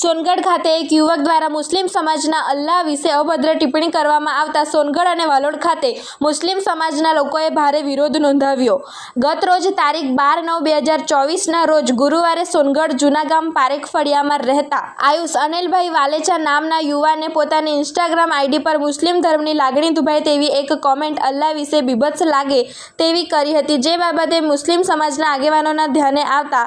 સોનગઢ ખાતે એક યુવક દ્વારા મુસ્લિમ સમાજના અલ્લાહ વિશે અભદ્ર ટિપ્પણી કરવામાં આવતા સોનગઢ અને વાલોડ ખાતે મુસ્લિમ સમાજના લોકોએ ભારે વિરોધ નોંધાવ્યો. ગત રોજ તારીખ બાર નવ બે હજાર ચોવીસના રોજ ગુરુવારે સોનગઢ જૂનાગામ પારેખ ફળિયામાં રહેતા આયુષ અનિલભાઈ વાલેચા નામના યુવાને પોતાની ઇન્સ્ટાગ્રામ આઈડી પર મુસ્લિમ ધર્મની લાગણી દુભાય તેવી એક કોમેન્ટ અલ્લાહ વિશે બીભત્સ લાગે તેવી કરી હતી. જે બાબતે મુસ્લિમ સમાજના આગેવાનોના ધ્યાને આવતા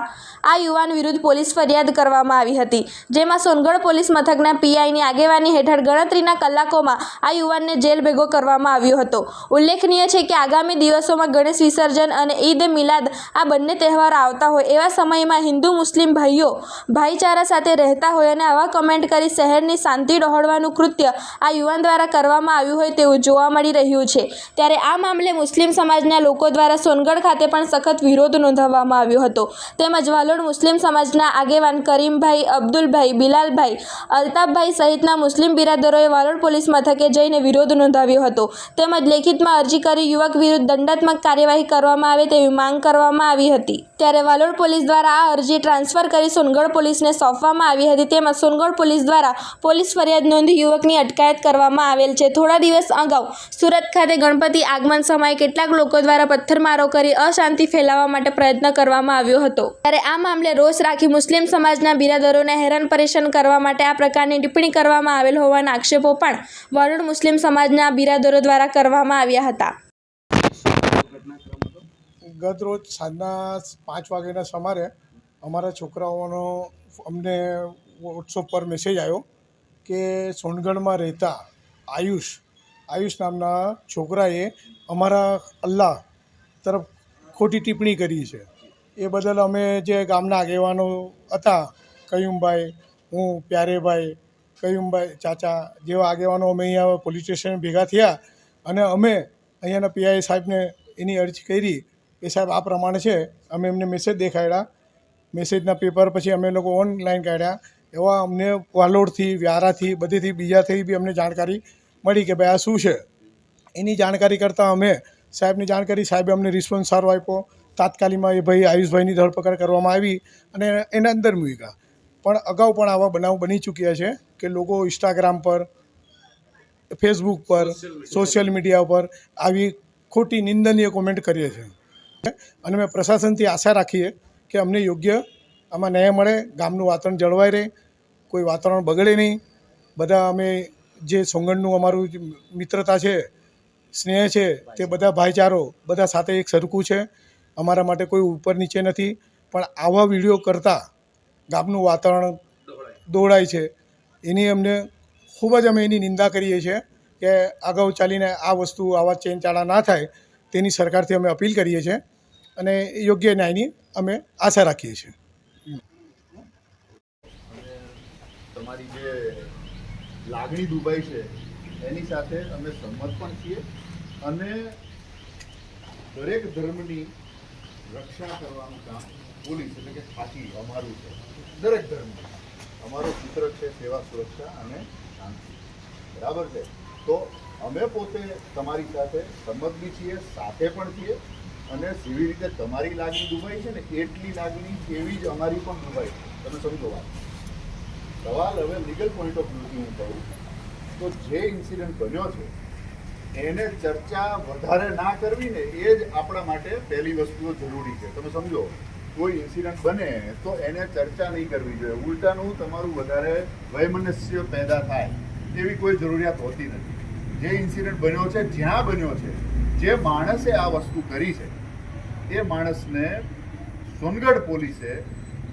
આ યુવાન વિરુદ્ધ પોલીસ ફરિયાદ કરવામાં આવી હતી. જેમાં સોનગઢ પોલીસ મથકના પીઆઈની આગેવાની હેઠળ ગણતરીના કલાકોમાં આ યુવાનને જેલ ભેગો કરવામાં આવ્યો હતો. ઉલ્લેખનીય છે કે આગામી દિવસોમાં ગણેશ વિસર્જન અને ઈદ મિલાદ આ બંને તહેવારો આવતા હોય એવા સમયમાં હિન્દુ મુસ્લિમ ભાઈઓ ભાઈચારા સાથે રહેતા હોય અને આવા કમેન્ટ કરી શહેરની શાંતિ ડહોળવાનું કૃત્ય આ યુવાન દ્વારા કરવામાં આવ્યું હોય તેવું જોવા મળી રહ્યું છે. ત્યારે આ મામલે મુસ્લિમ સમાજના લોકો દ્વારા સોનગઢ ખાતે પણ સખત વિરોધ નોંધાવવામાં આવ્યો હતો. તેમજ વાલોડ મુસ્લિમ સમાજના આગેવાન કરીમભાઈ અબ્દુલભાઈ બિલાલભાઈ, અલ્તાફભાઈ સહિતના મુસ્લિમ બિરાદરોએ વાલોડ પોલીસ મથકે જઈને વિરોધ નોંધાવ્યો હતો. તેમજ લેખિતમાં અરજી કરી યુવક વિરુદ્ધ દંડાત્મક કાર્યવાહી કરવામાં આવે તેવી માંગ કરવામાં આવી હતી. ત્યારે વાલોડ પોલીસ દ્વારા આ અરજી ટ્રાન્સફર કરી સોનગઢ પોલીસને સોંપવામાં આવી હતી. તેમજ સોનગઢ પોલીસ દ્વારા પોલીસ ફરિયાદ નોંધી યુવકની અટકાયત કરવામાં આવેલ છે. થોડા દિવસ અગાઉ સુરત ખાતે ગણપતિ આગમન સમયે કેટલાક લોકો દ્વારા પથ્થરમારો કરી અશાંતિ ફેલાવવા માટે પ્રયત્ન કરવામાં આવ્યો હતો. ત્યારે આ મામલે રોષ રાખી મુસ્લિમ સમાજના બિરાદરોને હેરાન પરેશાન કરવા માટે આ પ્રકારની ટિપ્પણી કરવામાં આવેલ હોવાના આક્ષેપો પણ વરુણ મુસ્લિમ સમાજના બિરાદરો દ્વારા કરવામાં આવ્યા હતા. ગત રોજ સાંજના પાંચ વાગ્યાના સમારે અમારા છોકરાઓનો અમને વોટ્સઅપ પર મેસેજ આવ્યો કે સોનગઢમાં રહેતા આયુષ આયુષ નામના છોકરાએ અમારા અલ્લાહ તરફ ખોટી ટિપ્પણી કરી છે. એ બદલ અમે જે ગામના આગેવાનો હતા, કયુમભાઈ, હું, પ્યારેભાઈ, કયુમભાઈ ચાચા જેવા આગેવાનો અમે અહીંયા પોલીસ સ્ટેશન ભેગા થયા અને અમે અહીંયાના પીઆઈ સાહેબને એની અરજી કરી કે સાહેબ આ પ્રમાણે છે, અમે એમને મેસેજ દેખાડ્યા. મેસેજના પેપર પછી અમે લોકો ઓનલાઈન કાઢ્યા. એવા અમને વાલોડથી, વ્યારાથી, બધેથી, બીજાથી બી અમને જાણકારી મળી કે ભાઈ આ શું છે. એની જાણકારી કરતાં અમે સાહેબની જાણકારી, સાહેબે અમને રિસ્પોન્સ સારો આપ્યો. તાત્કાલિકમાં એ ભાઈ આયુષભાઈની ધરપકડ કરવામાં આવી અને એના અંદર મૂક્યા પણ અગાઉ પણ આવા બનાવ બની ચૂક્યા છે કે લોકો ઇન્સ્ટાગ્રામ પર ફેસબુક પર સોશિયલ મીડિયા પર આવી ખોટી નિંદનીય કોમેન્ટ કરીએ છીએ અને અમે પ્રશાસનથી આશા રાખીએ કે અમને યોગ્ય આમાં ન્યાય મળે, ગામનું વાતાવરણ જળવાઈ રહે, કોઈ વાતાવરણ બગડે નહીં. બધા અમે જે સોંગણનું અમારું મિત્રતા છે, સ્નેહ છે, તે બધા ભાઈચારો બધા સાથે એક સરખું છે. અમારા માટે કોઈ ઉપર નીચે નથી. પણ આવા વીડિયો કરતાં ગામનું વાતાવરણ દોડાય છે. એની અમને ખૂબ જ અમે એની નિંદા કરીએ છીએ કે અગાઉ ચાલીને આ વસ્તુ આવા ચેનચાળા ના થાય. તેની સરકારથી અમે અપીલ કરીએ છીએ અને યોગ્ય ન્યાયની અમે આશા રાખીએ છીએ. તમારી જે લાગણી દુભાઈ છે, એની સાથે અમે સંમત પણ છીએ અને દરેક ધર્મની રક્ષા કરવાનું કામ પોલીસ એટલે કે ખાતી અમારું છે. દરેક ધર્મનું. અમારો સૂત્ર છે સેવા સુરક્ષા અને શાંતિ. બરાબર છે? તો અમે પોતે તમારી સાથે સંમત બી છીએ, સાથે પણ છીએ અને જેવી રીતે તમારી લાગણી દુભાઈ છે ને, એટલી લાગણી એવી જ અમારી પણ દુભાઈ તમે સમજો વાત. સવાલ હવે લીગલ પોઈન્ટ ઓફ વ્યૂથી હું કહું. તો જે ઇન્સિડન્ટ બન્યો છે, એને ચર્ચા વધારે ના કરવી ને, એ જ આપણા માટે પહેલી વસ્તુઓ જરૂરી છે. તમે સમજો, કોઈ ઇન્સિડન્ટ બને તો એને ચર્ચા નહીં કરવી જોઈએ. ઉલટાનું તમારું વધારે વૈમનસ્ય પેદા થાય, એવી કોઈ જરૂરિયાત હોતી નથી. જે ઇન્સિડન્ટ બન્યો છે, જ્યાં બન્યો છે, જે માણસે આ વસ્તુ કરી છે, એ માણસને સોનગઢ પોલીસે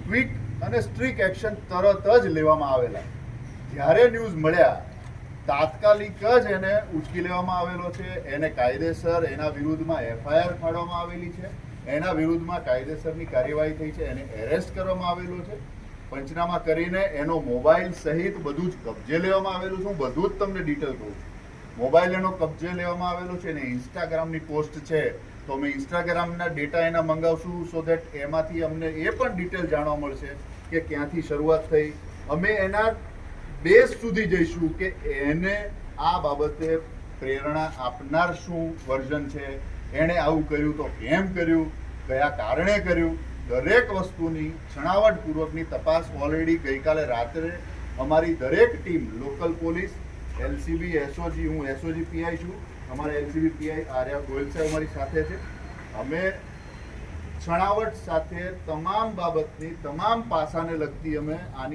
ક્વિક અને સ્ટ્રિક એક્શન તરત જ લેવામાં આવેલા. જ્યારે ન્યૂઝ મળ્યા, તાત્કાલિક જ એને ઉચકી લેવામાં આવેલો છે. એને કાયદેસર એના વિરુદ્ધમાં એફઆઈઆર ફાડવામાં આવેલી છે. એના વિરુદ્ધમાં કાયદેસરની કાર્યવાહી થઈ છે. એને એરેસ્ટ કરવામાં આવેલો છે. પંચનામા કરીને એનો મોબાઈલ સહિત બધું જ કબજે લેવામાં આવેલું છે. હું બધું જ તમને ડિટેલ કહું છું. મોબાઈલ એનો કબજે લેવામાં આવેલો છે ને ઇન્સ્ટાગ્રામની પોસ્ટ છે, તો અમે ઇન્સ્ટાગ્રામના ડેટા એના મંગાવશું સો દેટ એમાંથી અમને એ પણ ડિટેલ જાણવા મળશે કે ક્યાંથી શરૂઆત થઈ. અમે એના બેઝ સુધી જઈશું કે એને આ બાબતે પ્રેરણા આપનાર શું વર્ઝન છે. એણે આવું કર્યું તો કેમ કર્યું, કયા કારણે કર્યું, દરેક વસ્તુની છણાવટપૂર્વકની તપાસ ઓલરેડી ગઈકાલે રાત્રે અમારી દરેક team local police LCB, SOG, હું એસઓજી પીઆઈ છું. અમારા એલસીબી પીઆઈ આર્યા ગોયલ સાહેબ અમારી સાથે છે. અમે છણાવટ સાથે તમામ બાબતની તમામ પાસાને લગતી અમે આની